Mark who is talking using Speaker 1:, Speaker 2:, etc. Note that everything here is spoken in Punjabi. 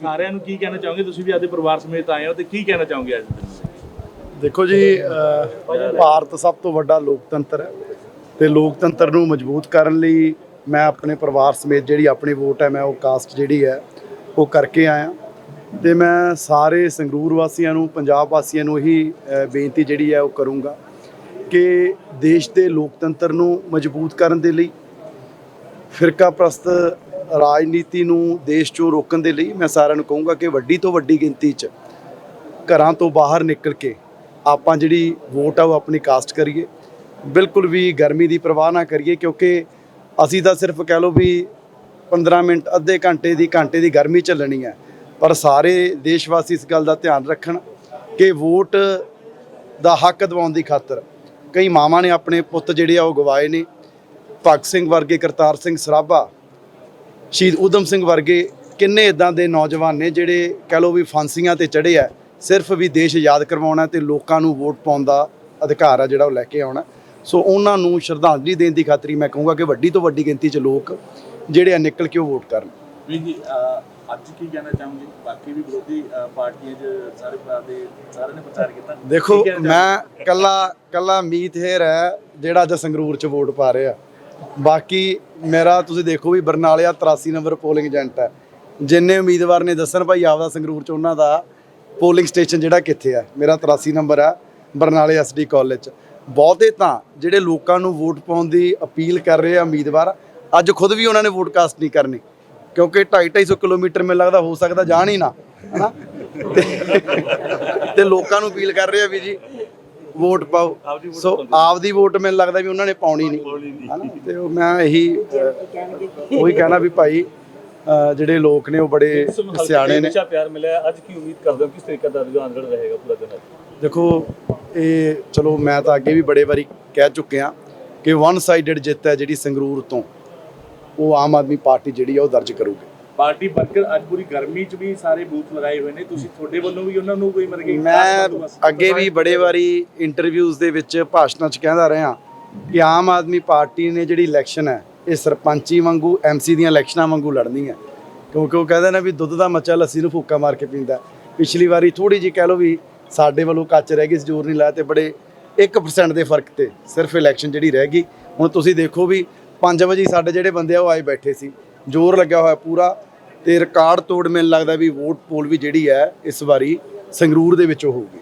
Speaker 1: ਸਾਰਿਆਂ ਨੂੰ ਕੀ ਕਹਿਣਾ ਚਾਹੋਗੇ? ਤੁਸੀਂ ਵੀ ਆਪਦੇ ਪਰਿਵਾਰ ਸਮੇਤ ਆਏ ਹੋ ਤੇ ਕੀ ਕਹਿਣਾ ਚਾਹੋਗੇ ਅੱਜ ਦੇ ਦਿਨ?
Speaker 2: ਦੇਖੋ ਜੀ ਭਾਰਤ ਸਭ ਤੋਂ ਵੱਡਾ ਲੋਕਤੰਤਰ ਹੈ ਤੇ ਲੋਕਤੰਤਰ ਨੂੰ ਮਜ਼ਬੂਤ ਕਰਨ ਲਈ ਮੈਂ ਆਪਣੇ ਪਰਿਵਾਰ ਸਮੇਤ ਜਿਹੜੀ ਆਪਣੀ ਵੋਟ ਹੈ, ਮੈਂ ਉਹ ਕਾਸਟ ਜਿਹੜੀ ਹੈ, ਉਹ ਕਰਕੇ ਆਇਆ। ਤੇ ਮੈਂ ਸਾਰੇ ਸੰਗਰੂਰ ਵਾਸੀਆਂ ਨੂੰ, ਪੰਜਾਬ ਵਾਸੀਆਂ ਨੂੰ ਇਹੀ ਬੇਨਤੀ ਜਿਹੜੀ ਹੈ, ਉਹ ਕਰੂੰਗਾ ਕਿ ਦੇਸ਼ ਦੇ ਲੋਕਤੰਤਰ ਨੂੰ ਮਜ਼ਬੂਤ ਕਰਨ ਦੇ ਲਈ ਫਿਰਕਾ ਪ੍ਰਸਤ ਰਾਜਨੀਤੀ ਨੂੰ ਦੇਸ਼ 'ਚੋਂ ਰੋਕਣ ਦੇ ਲਈ ਮੈਂ ਸਾਰਿਆਂ ਨੂੰ ਕਹੂੰਗਾ ਕਿ ਵੱਡੀ ਤੋਂ ਵੱਡੀ ਗਿਣਤੀ 'ਚ ਘਰਾਂ ਤੋਂ ਬਾਹਰ ਨਿਕਲ ਕੇ ਆਪਾਂ ਜਿਹੜੀ ਵੋਟ ਆ ਉਹ ਆਪਣੀ ਕਾਸਟ ਕਰੀਏ। ਬਿਲਕੁਲ ਵੀ ਗਰਮੀ ਦੀ ਪਰਵਾਹ ਨਾ ਕਰੀਏ ਕਿਉਂਕਿ ਅਸੀਂ ਤਾਂ ਸਿਰਫ ਕਹਿ ਲਓ ਵੀ 15 ਮਿੰਟ, ਅੱਧੇ ਘੰਟੇ ਦੀ ਘੰਟੇ ਦੀ ਗਰਮੀ ਚੱਲਣੀ ਹੈ। ਪਰ ਸਾਰੇ ਦੇਸ਼ ਵਾਸੀ ਇਸ ਗੱਲ ਦਾ ਧਿਆਨ ਰੱਖਣ ਕਿ ਵੋਟ ਦਾ ਹੱਕ ਦਿਵਾਉਣ ਦੀ ਖਾਤਰ ਕਈ ਮਾਵਾਂ ਨੇ ਆਪਣੇ ਪੁੱਤ ਜਿਹੜੇ ਆ ਉਹ ਗਵਾਏ ਨੇ। ਭਗਤ ਸਿੰਘ ਵਰਗੇ ਕਰਤਾਰ ਸਿੰਘ ਸਰਾਭਾ ਸ਼ਹੀਦ ਊਧਮ ਸਿੰਘ ਵਰਗੇ ਕਿੰਨੇ ਇਦਾਂ ਦੇ ਨੌਜਵਾਨ ਨੇ ਜਿਹੜੇ ਕਹਿ ਲਓ ਵੀ ਫਾਂਸੀਆਂ ਤੇ ਚੜੇ ਆ ਸਿਰਫ ਵੀ ਦੇਸ਼ ਆਜ਼ਾਦ ਕਰਵਾਉਣਾ ਤੇ ਲੋਕਾਂ ਨੂੰ ਵੋਟ ਪਾਉਣ ਦਾ ਅਧਿਕਾਰ ਆ ਜਿਹੜਾ ਉਹ ਲੈ ਕੇ ਆਉਣਾ। ਸੋ ਉਹਨਾਂ ਨੂੰ ਸ਼ਰਧਾਂਜਲੀ ਦੇਣ ਦੀ ਖਾਤਰ ਮੈਂ ਕਹੂੰਗਾ ਕਿ ਵੱਡੀ ਤੋਂ ਵੱਡੀ ਗਿਣਤੀ 'ਚ ਲੋਕ ਜਿਹੜੇ ਆ ਨਿਕਲ ਕੇ ਉਹ ਵੋਟ ਕਰਨ।
Speaker 1: ਵੀ ਜੀ ਅਹ, ਅੱਜ ਕੀ ਕਹਿਣਾ ਚਾਹੋਗੇ? ਬਾਕੀ ਵੀ ਵਿਰੋਧੀ ਅਹ, ਪਾਰਟੀਆਂ 'ਚ ਸਾਰੇ ਭਰਾ ਦੇ ਸਾਰਿਆਂ ਨੇ ਪ੍ਰਚਾਰ ਕੀਤਾ।
Speaker 2: ਦੇਖੋ ਮੈਂ ਕੱਲਾ ਕੱਲਾ ਮੀਤ ਹੇਰ ਹੈ ਜਿਹੜਾ ਅੱਜ ਸੰਗਰੂਰ 'ਚ ਵੋਟ ਪਾ ਰਿਹਾ। ਬਾਕੀ ਮੇਰਾ ਤੁਸੀਂ ਦੇਖੋ ਵੀ ਬਰਨਾਲਿਆ 83 ਨੰਬਰ ਪੋਲਿੰਗ ਏਜੰਟ ਹੈ। ਜਿੰਨੇ ਉਮੀਦਵਾਰ ਨੇ ਦੱਸਣ ਭਾਈ ਆਪਦਾ ਸੰਗਰੂਰ 'ਚ ਉਹਨਾਂ ਦਾ ਪੋਲਿੰਗ ਸਟੇਸ਼ਨ ਜਿਹੜਾ ਕਿੱਥੇ ਹੈ, ਮੇਰਾ 83 ਨੰਬਰ ਹੈ ਬਰਨਾਲੇ ਐਸਡੀ ਕਾਲਜ 'ਚ। ਬਹੁਤੇ ਤਾਂ ਜਿਹੜੇ ਲੋਕਾਂ ਨੂੰ ਵੋਟ ਪਾਉਣ ਦੀ ਅਪੀਲ ਕਰ ਰਹੇ ਆ ਉਮੀਦਵਾਰ, ਅੱਜ ਖੁਦ ਵੀ ਉਹਨਾਂ ਨੇ ਵੋਟ ਕਾਸਟ ਨਹੀਂ ਕਰਨੀ। ਕਿਉਂਕਿ 2.5 250 ਕਿਲੋਮੀਟਰ ਮੈਨੂੰ ਲੱਗਦਾ ਹੋ ਸਕਦਾ ਜਾਣ ਹੀ ਨਾ, ਹਨਾ? ਤੇ ਲੋਕਾਂ ਨੂੰ ਅਪੀਲ ਕਰ ਰਹੇ ਆ ਵੀ ਜੀ ਵੋਟ ਪਾਓ। ਸੋ ਆਪਦੀ ਵੋਟ ਮੈਨੂੰ ਲੱਗਦਾ ਵੀ ਉਹਨਾਂ ਨੇ ਪਾਉਣੀ ਨਹੀਂ। ਹਨਾ? ਤੇ ਉਹ ਮੈਂ ਇਹੀ ਉਹੀ ਕਹਿਣਾ ਵੀ ਭਾਈ ਜਿਹੜੇ ਲੋਕ ਨੇ ਉਹ ਬੜੇ ਸਿਆਣੇ ਨੇ।
Speaker 3: ਅੱਛਾ ਪਿਆਰ ਮਿਲਿਆ। ਅੱਜ ਕੀ ਉਮੀਦ ਕਰਦੇ ਹੋ? ਕਿਸ ਤਰੀਕੇ ਦਾ ਰੁਝਾਨ ਰਹੇਗਾ ਪੂਰਾ ਦਿਨ?
Speaker 2: ਦੇਖੋ ਇਹ ਚਲੋ ਮੈਂ ਤਾਂ ਅੱਗੇ ਵੀ ਬੜੇ ਵਾਰੀ ਕਹਿ ਚੁੱਕਿਆ ਕਿ ਵਨ ਸਾਈਡਡ ਜਿੱਤ ਹੈ ਜਿਹੜੀ ਸੰਗਰੂਰ ਤੋਂ। ਉਹ ਆਮ ਆਦਮੀ ਪਾਰਟੀ ਜਿਹੜੀ ਆ ਉਹ ਦਰਜ ਕਰੂਗੀ।
Speaker 1: ਪਾਰਟੀ ਵਰਕਰ ਅੱਜ ਪੂਰੀ ਗਰਮੀ 'ਚ ਵੀ ਸਾਰੇ ਬੂਥ ਲਗਾਏ ਹੋਏ ਨੇ। ਤੁਸੀਂ ਤੁਹਾਡੇ ਵੱਲੋਂ ਵੀ ਉਹਨਾਂ ਨੂੰ ਕੋਈ ਮਰ ਗਈ
Speaker 2: ਮੈਂ ਅੱਗੇ ਵੀ ਬੜੇ ਵਾਰੀ ਇੰਟਰਵਿਊਜ਼ ਦੇ ਵਿੱਚ ਭਾਸ਼ਣਾਂ 'ਚ ਕਹਿੰਦਾ ਰਿਹਾ ਕਿ ਆਮ ਆਦਮੀ ਪਾਰਟੀ ਨੇ ਜਿਹੜੀ ਇਲੈਕਸ਼ਨ ਹੈ ਇਹ ਸਰਪੰਚੀ ਵਾਂਗੂ ਐਮਸੀ ਦੀਆਂ ਇਲੈਕਸ਼ਨਾਂ ਵਾਂਗੂ ਲੜਨੀ ਹੈ ਕਿਉਂਕਿ ਉਹ ਕਹਿੰਦੇ ਨੇ ਵੀ ਦੁੱਧ ਦਾ ਮੱਚਾ ਲੱਸੀ ਨੂੰ ਫੂਕਾ ਮਾਰ ਕੇ ਪੀਂਦਾ ਪਿਛਲੀ ਵਾਰੀ ਥੋੜੀ ਜਿਹੀ ਕਹਿ ਲਓ ਵੀ ਸਾਡੇ ਵੱਲੋਂ ਕੱਚ ਰਹਿ ਗਈ ਜ਼ੋਰ ਨਹੀਂ ਲਾਇਆ ਤੇ ਬੜੇ 1% ਦੇ ਫ਼ਰਕ ਤੇ ਸਿਰਫ ਇਲੈਕਸ਼ਨ ਜਿਹੜੀ ਰਹਿ ਗਈ। ਹੁਣ ਤੁਸੀਂ ਦੇਖੋ ਵੀ 5 ਵਜੇ ਸਾਡੇ ਜਿਹੜੇ ਬੰਦੇ ਆ ਉਹ ਆਏ ਬੈਠੇ ਸੀ। ਜ਼ੋਰ ਲੱਗਿਆ ਹੋਇਆ ਪੂਰਾ। ਤੇ ਰਿਕਾਰਡ ਤੋੜ ਮੈਨੂੰ ਲੱਗਦਾ ਵੀ ਵੋਟ ਪੋਲ ਵੀ ਜਿਹੜੀ ਹੈ ਇਸ ਵਾਰੀ ਸੰਗਰੂਰ ਦੇ ਵਿੱਚ ਹੋਊਗੀ।